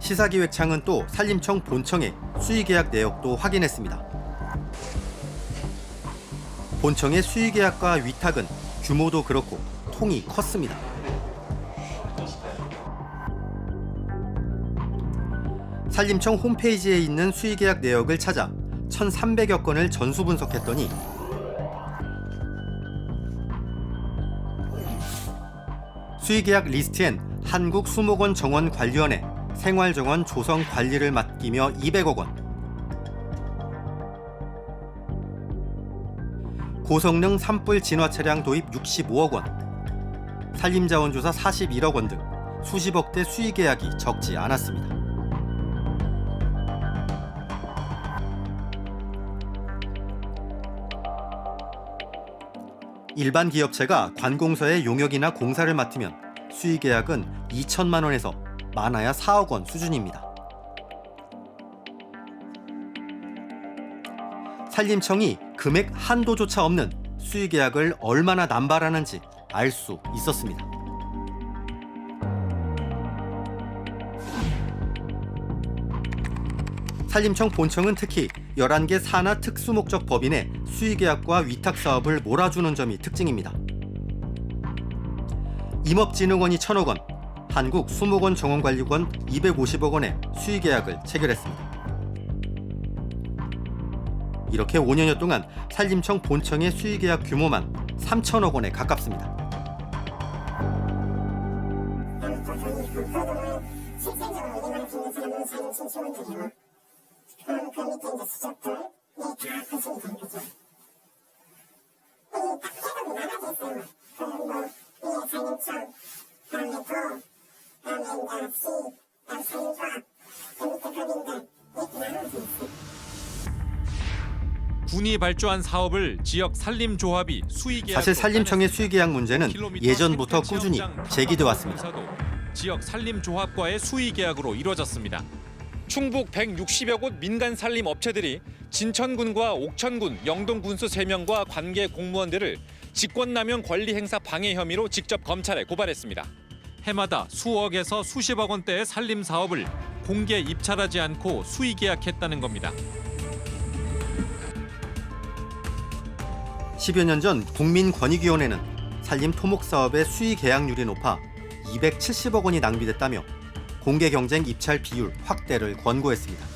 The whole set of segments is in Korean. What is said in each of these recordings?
시사기획창은 또 산림청 본청의 수의계약 내역도 확인했습니다. 본청의 수의계약과 위탁은 규모도 그렇고 통이 컸습니다. 산림청 홈페이지에 있는 수의계약 내역을 찾아 1,300여 건을 전수 분석했더니 수의계약 리스트엔 한국수목원 정원관리원회 생활정원 조성 관리를 맡기며 200억 원, 고성능 산불 진화 차량 도입 65억 원, 산림자원조사 41억 원 등 수십억 대 수의 계약이 적지 않았습니다. 일반 기업체가 관공서의 용역이나 공사를 맡으면 수의 계약은 2천만 원에서 많아야 4억 원 수준입니다. 산림청이 금액 한도조차 없는 수의 계약을 얼마나 남발하는지 알 수 있었습니다. 산림청 본청은 특히 11개 산하 특수목적 법인의 수의계약과 위탁사업을 몰아주는 점이 특징입니다. 임업진흥원이 1천억 원, 한국 수목원 정원관리원 250억 원의 수의 계약을 체결했습니다. 이렇게 5년여 동안 산림청 본청의 수의 계약 규모만 3천억 원에 가깝습니다. 군이 발주한 사업을 지역 산림조합이 수의계약 사실 산림청의 수의계약 문제는 예전부터 꾸준히 제기돼 왔습니다. 지역 산림조합과의 수의계약으로 이루어졌습니다. 충북 160여 곳 민간 산림 업체들이 진천군과 옥천군, 영동군수 3명과 관계 공무원들을 직권남용 권리 행사 방해 혐의로 직접 검찰에 고발했습니다. 해마다 수억에서 수십억 원대의 산림 사업을 공개 입찰하지 않고 수의 계약했다는 겁니다. 10여 년 전 국민권익위원회는 산림 토목 사업의 수의 계약률이 높아 270억 원이 낭비됐다며 공개 경쟁 입찰 비율 확대를 권고했습니다.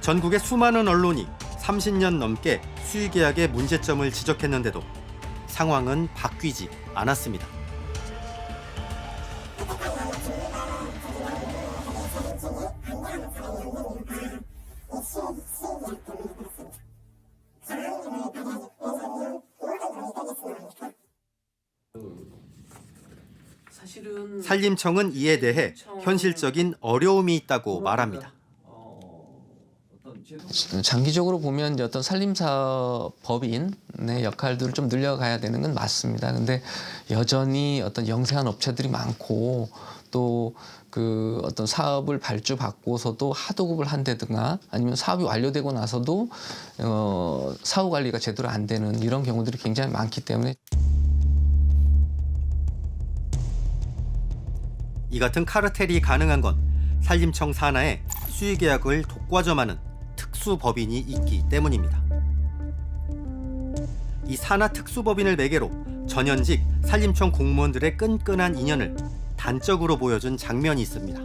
전국의 수많은 언론이 30년 넘게 수의 계약의 문제점을 지적했는데도 상황은 바뀌지 않았습니다. 산림청은 이에 대해 현실적인 어려움이 있다고 말합니다. 장기적으로 보면 어떤 산림사 법인의 역할들을 좀 늘려가야 되는 건 맞습니다. 근데 여전히 어떤 영세한 업체들이 많고 또 그 어떤 사업을 발주받고서도 하도급을 한다든가 아니면 사업이 완료되고 나서도 어 사후 관리가 제대로 안 되는 이런 경우들이 굉장히 많기 때문에 이 같은 카르텔이 가능한 건 산림청 산하에 수의 계약을 독과점하는 특수 법인이 있기 때문입니다. 이 산하 특수 법인을 매개로 전현직 산림청 공무원들의 끈끈한 인연을 단적으로 보여준 장면이 있습니다.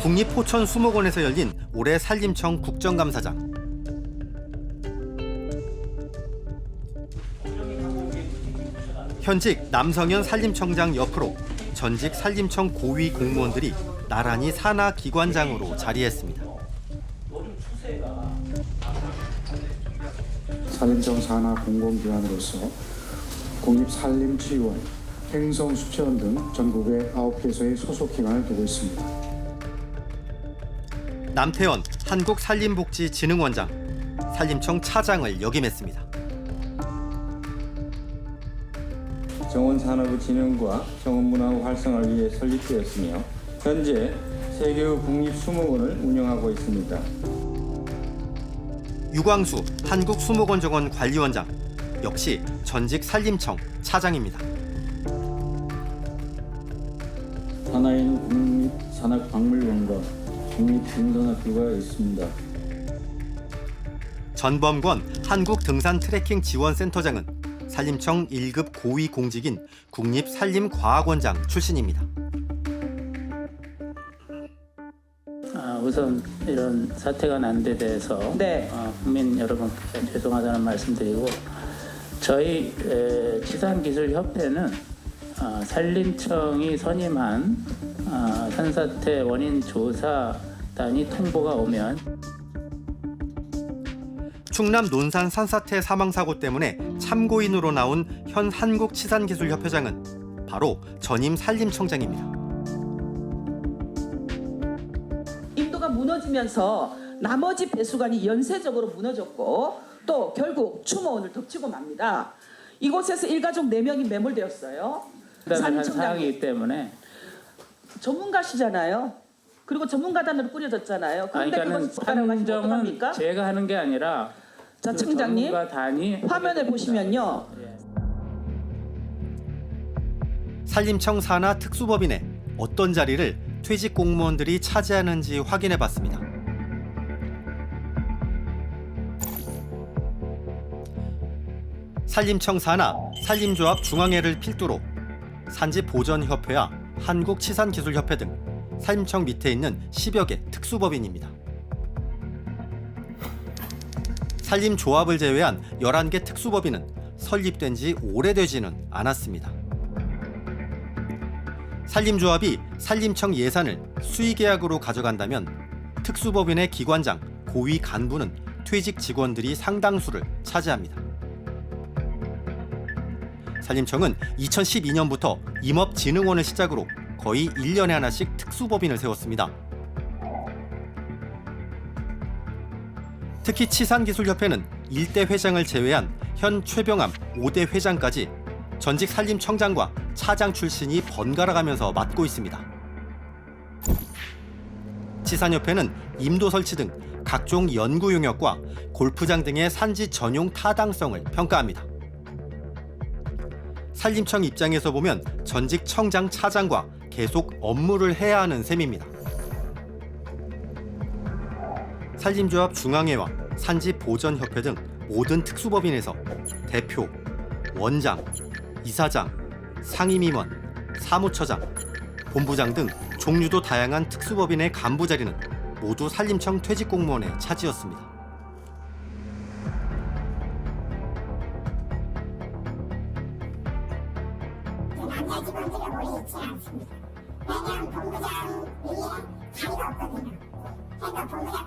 국립포천수목원에서 열린 올해 산림청 국정감사장. 현직 남성현 산림청장 옆으로 전직 산림청 고위 공무원들이 나란히 산하 기관장으로 자리했습니다. 산림청 산하 공공기관으로서 국립산림치유원, 행성수채원 등 전국의 9개소의 소속기관을 두고 있습니다. 남태원 한국산림복지진흥원장, 산림청 차장을 역임했습니다. 정원 산업의 진흥과 정원 문화 활성화를 위해 설립되었으며 현재 세 개의 국립 수목원을 운영하고 있습니다. 유광수 한국수목원 정원 관리원장 역시 전직 산림청 차장입니다. 산하에는 국립산악박물관과 국립등산학교가 있습니다. 전범권 한국등산 트레킹 지원센터장은 산림청 1급 고위 공직인 국립산림과학원장 출신입니다. 아, 우선 이런 사태가 난 데 대해서 네. 어, 국민 여러분께 죄송하다는 말씀드리고 저희 에, 치산기술협회는 어, 산림청이 선임한 어, 산사태 원인 조사단이 통보가 오면 충남 논산 산사태 사망 사고 때문에 참고인으로 나온 현 한국치산기술협회장은 바로 전임 산림청장입니다. 인도가 무너지면서 나머지 배수관이 연쇄적으로 무너졌고 또 결국 추모원을 덮치고 맙니다. 이곳에서 일가족 4명이 매몰되었어요. 사항이기 때문에 전문가시잖아요. 그리고 전문가단으로 꾸려졌잖아요. 그런데 그러니까는 가지고 판정은 어떡합니까? 제가 하는 게 아니라 자, 그 청장님 전문가단이 화면을 보시면요. 산림청 산하 특수법인에 어떤 자리를 퇴직 공무원들이 차지하는지 확인해 봤습니다. 산림청 산하 산림조합 중앙회를 필두로 산지 보전협회와 한국치산기술협회 등 산림청 밑에 있는 10여 개 특수법인입니다. 산림조합을 제외한 11개 특수법인은 설립된 지 오래되지는 않았습니다. 산림조합이 산림청 예산을 수의계약으로 가져간다면 특수법인의 기관장, 고위 간부는 퇴직 직원들이 상당수를 차지합니다. 산림청은 2012년부터 임업진흥원을 시작으로 거의 1년에 하나씩 특수법인을 세웠습니다. 특히 치산기술협회는 일대 회장을 제외한 현 최병암 5대 회장까지 전직 산림청장과 차장 출신이 번갈아 가면서 맡고 있습니다. 치산협회는 임도 설치 등 각종 연구 용역과 골프장 등의 산지 전용 타당성을 평가합니다. 산림청 입장에서 보면 전직 청장 차장과 계속 업무를 해야 하는 셈입니다. 산림조합 중앙회와 산지 보전협회 등 모든 특수법인에서 대표, 원장, 이사장, 상임임원, 사무처장, 본부장 등 종류도 다양한 특수법인의 간부 자리는 모두 산림청 퇴직 공무원의 차지였습니다. 그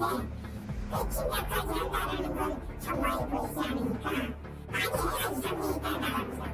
뭐, 백신까지 한다는 건 정말 보이지 않으니까 많이 해야지 정리가 나옵니다.